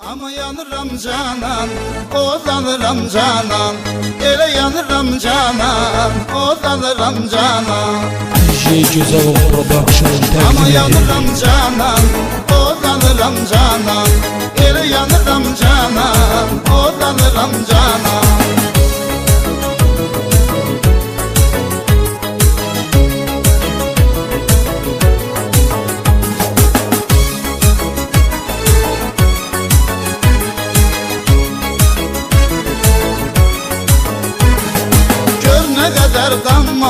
Ama yanıram canan, odanıram canan. Ele yanıram canan, odanıram canan. DJ Gözalov Production Ama təqdim edir. yanıram canan, odanıram canan. Ele yanıram canan, odanıram canan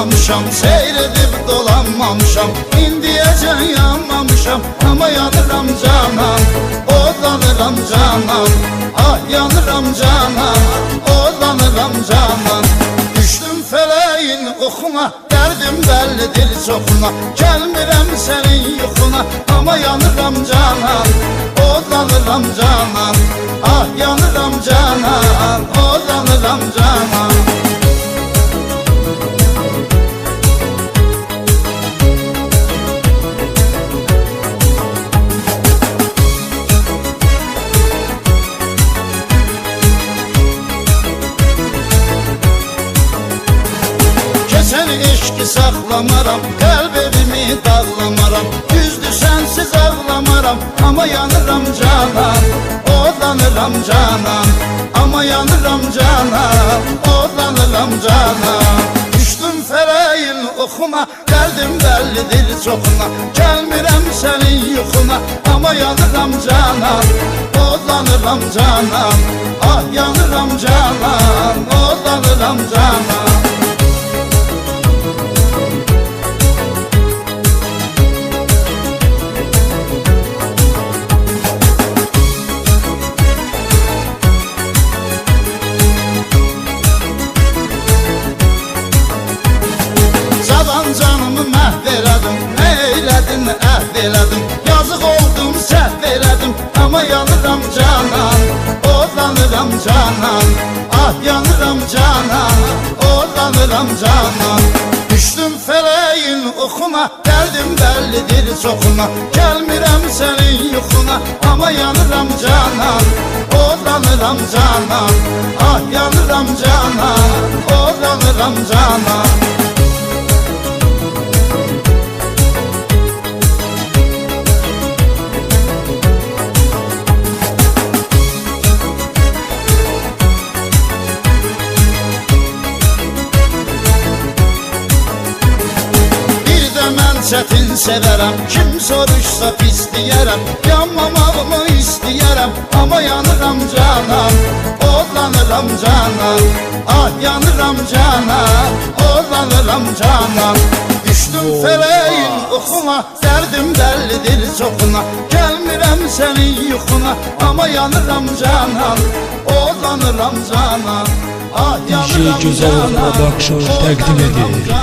kanmamışam Seyredip dolanmamışam İndiyecen yanmamışam Ama yanıram canan Odanıram canan Ah yanıram canan Odanıram canan Düştüm feleğin okuna Derdim bellidir çokuna Gelmirem senin yukuna Ama yanıram canan Odanıram canan Ah yanıram canan Odanıram canan saklamaram Kalbimi dağlamaram Düzdü sensiz ağlamaram Ama yanıram canan. Odanıram canan Ama yanıram canan. Odanıram canan. Düştüm feleğin okuna Derdim bellidir çokuna Gelmirem senin yukuna Ama yanıram canan. Odanıram canan Ah yanıram canan. Odanıram canan elədim Yazıq oldum, səhv elədim Amma yanıram canan Odlanıram canan. Ah yanıram canan Odlanıram canan. Düşdüm feleğin oxuna Dərdim bəllidir çoxuna Gəlmirəm sənin yuxuna Amma yanıram canan. Odlanıram canan Ah yanıram canan. Odlanıram canan çətin sevərəm Kim soruşsa pis deyərəm Yanmamağımı istəyərəm Amma yanıram canan Odlanıram canan Ah yanıram canan Odlanıram canan. Düşdüm feleğin oxuna Dərdim bəllidir çoxuna Gəlmirəm sənin yuxuna Amma yanıram canan Odlanıram canan Ah yanıram Gözəl canan. Production təqdim edir. Odlanıram canan